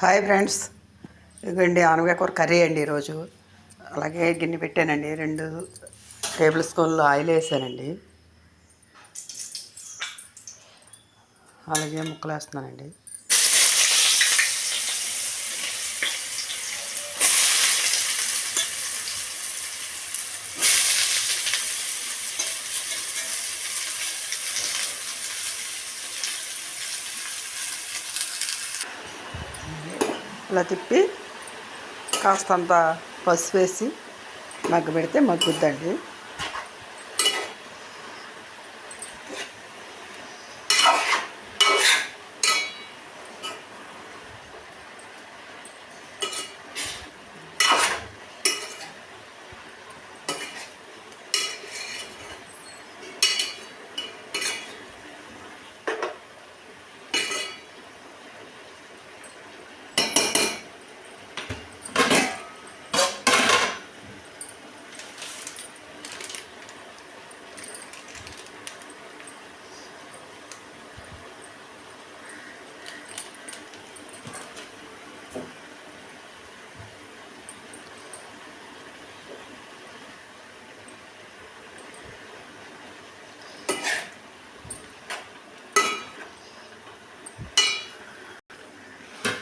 Hi friends. ఇదిగోండి ఆనగా కూర curry అండి ఈరోజు. అలాగే గిన్నె పెట్టానండి. రెండు టేబుల్ స్పూన్లు ఆయిల్ వేసానండి. అలాగే ముక్కలు వేస్తున్నానండి. ఇలా తిప్పి కాస్తంత పసుపు వేసి మగ్గ పెడితే మగ్గుద్దండి.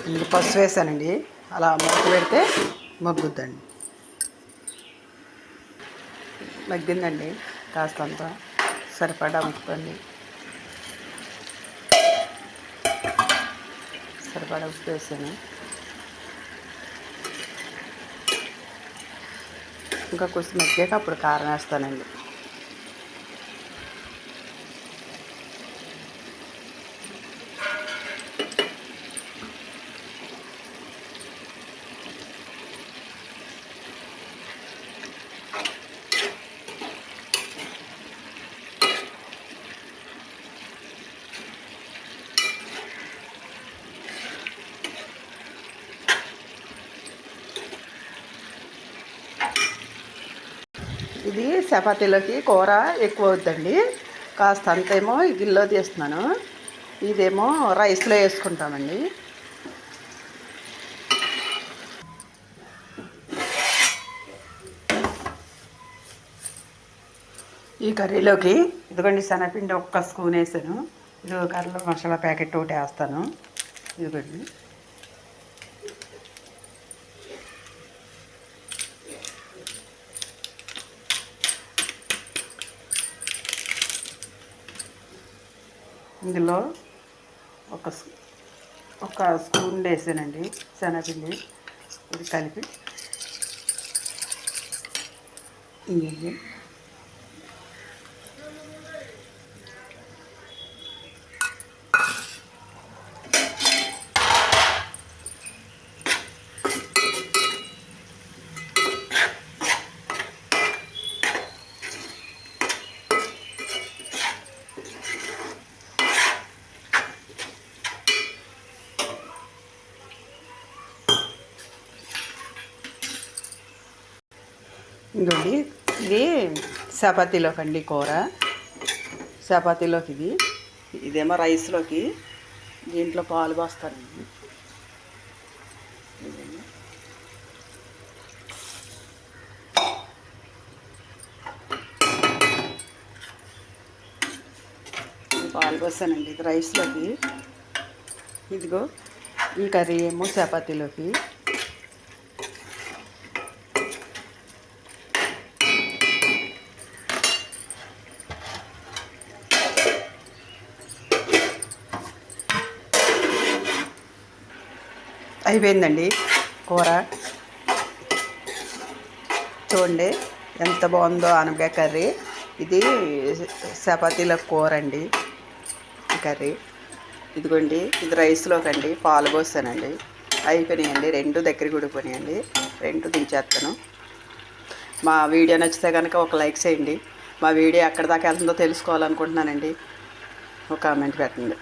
ఇందులో పసుపు వేసానండి. అలా మూత పెడితే మగ్గుద్దండి. మగ్గిందండి. కాస్తంత సరిపడా ఉప్పండి. సరిపడా ఉప్పు వేసాను. ఇంకా కొంచెం మగ్గాక అప్పుడు కారం వేస్తానండి. ఇది చపాతీలోకి కూర ఎక్కువ అవుద్దండి. కాస్త అంతేమో గిల్లో తీస్తున్నాను. ఇదేమో రైస్లో వేసుకుంటామండి. ఈ కర్రీలోకి ఇదిగోండి శనగపిండి ఒక్క స్పూన్ వేసాను. ఇది కర్రీలో మసాలా ప్యాకెట్ ఒకటి వేస్తాను. ఇదిగోండి. ఇందులో ఒక ఒక స్పూన్ వేసానండి శనగపిండి ఇది కలిపి. ఇది ఇంకోండి ఇది చపాతీలోకి అండి కూర. చపాతీలోకి ఇది. ఇదేమో రైస్లోకి దీంట్లో పాలు పోస్తారండి పాలు పోస్తానండి ఇది రైస్లోకి. ఇదిగో ఈ కర్రీ ఏమో చపాతీలోకి. అయిపోయిందండి. కూర. చూడండి ఎంత బాగుందో ఆనపకాయ కర్రీ. ఇది చపాతీల కూర అండి కర్రీ. ఇదిగోండి ఇది రైస్లోకి అండి పాలు పోస్తానండి. అయిపోయినాయండి రెండు దగ్గర కూడిపోయినాయండి రెండు దించేస్తాను. మా వీడియో నచ్చితే కనుక ఒక లైక్ చేయండి. మా వీడియో ఎక్కడ దాకా వెళ్తుందో తెలుసుకోవాలనుకుంటున్నానండి. ఒక కామెంట్ పెట్టండి.